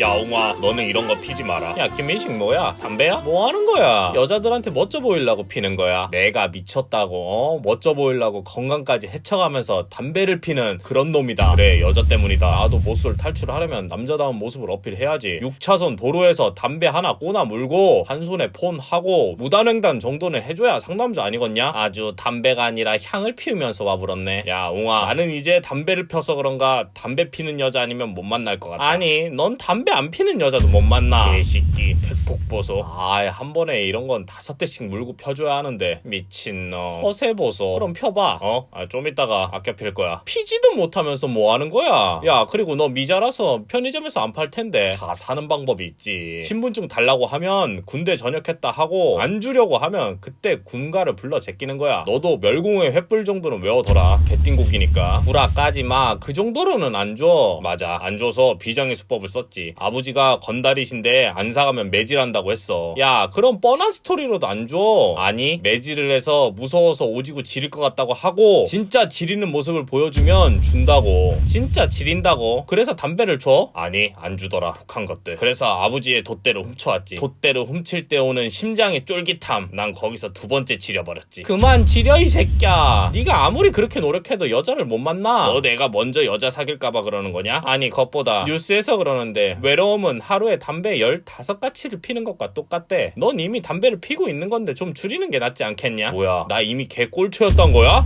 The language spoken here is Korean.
야 옹아 너는 이런 거 피지 마라. 야 김민식 뭐야? 담배야? 뭐 하는 거야? 여자들한테 멋져 보이려고 피는 거야. 내가 미쳤다고 어? 멋져 보이려고 건강까지 해쳐가면서 담배를 피는 그런 놈이다. 그래 여자 때문이다. 나도 모쏠 탈출하려면 남자다운 모습을 어필해야지. 6차선 도로에서 담배 하나 꼬나 물고 한 손에 폰 하고 무단횡단 정도는 해줘야 상남자 아니겠냐? 아주 담배가 아니라 향을 피우면서 와 불었네. 야 웅아 나는 이제 담배를 펴서 그런가 담배 피는 여자 아니면 못 만날 것 같다 아니 넌 담배 안 피는 여자도 못 만나. 개새끼. 백폭보소. 아한 번에 이런 건 다섯 대씩 물고 펴줘야 하는데. 미친놈. 허세 보소. 그럼 펴봐. 어? 아, 좀 이따가 아껴 필 거야. 피지도 못하면서 뭐 하는 거야? 야 그리고 너 미자라서 편의점에서 안 팔 텐데. 다 사는 방법이 있지. 신분증 달라고 하면 군대 전역했다 하고 안 주려고 하면 그때 군가를 불러 제끼는 거야. 너도 멸공의 횃불 정도는 외워둬라. 개띵곡이니까. 구라 까지 마 그 정도로는 안 줘. 맞아. 안 줘서 비장의 수법을 썼지 아버지가 건달이신데 안 사가면 매질한다고 했어. 야 그럼 뻔한 스토리로도 안 줘. 아니 매질을 해서 무서워서 오지고 지릴 것 같다고 하고 진짜 지리는 모습을 보여주면 준다고. 진짜 지린다고. 그래서 담배를 줘? 아니 안 주더라 독한 것들. 그래서 아버지의 돛대를 훔쳐왔지. 돛대를 훔칠 때 오는 심장의 쫄깃함 난 거기서 두 번째 지려버렸지. 그만 지려 이 새끼야. 네가 아무리 그렇게 노력해도 여자를 못 만나. 너 내가 먼저 여자 사귈까봐 그러는 거냐? 아니 겉보다 뉴스에서 그러는데 외로움은 하루에 담배 15가치를 피는 것과 똑같대 넌 이미 담배를 피고 있는 건데 좀 줄이는 게 낫지 않겠냐? 뭐야 나 이미 개꼴초였던 거야?